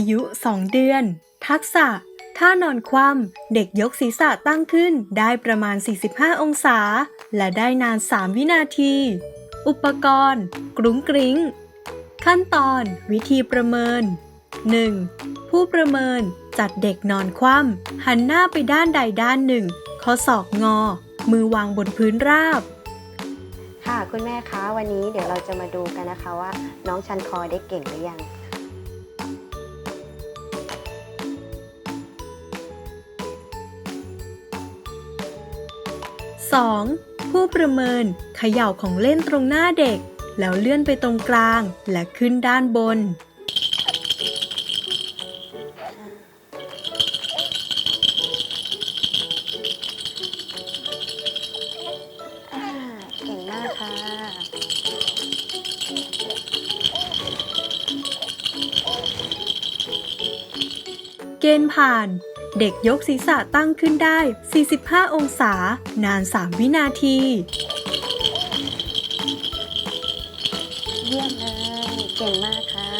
อายุ 2 เดือน ทักษะท่านอนคว่ำเด็กยกศีรษะตั้งขึ้นได้ประมาณ 45 องศา และได้นาน 3 วินาที อุปกรณ์ กรุ้งกริ้ง ขั้นตอน วิธีประเมิน 1. ผู้ประเมินจัดเด็กนอนคว่ำหันหน้าไปด้านใดด้านหนึ่ง ข้อศอกงอ มือวางบนพื้นราบ ค่ะคุณแม่คะวันนี้เดี๋ยวเราจะมาดูกันนะคะว่า น้องชันคอได้เก่งหรือยัง 2. ผู้ประเมินเขย่าของเล่นตรงหน้าเด็ก แล้วเลื่อนไปตรงกลางและขึ้นด้านบน อ่าเก่งมากค่ะ เกณฑ์ผ่าน เด็กยกศีรษะตั้งขึ้นได้ 45 องศา นาน 3 วินาที เยี่ยมเลยเก่งมากค่ะ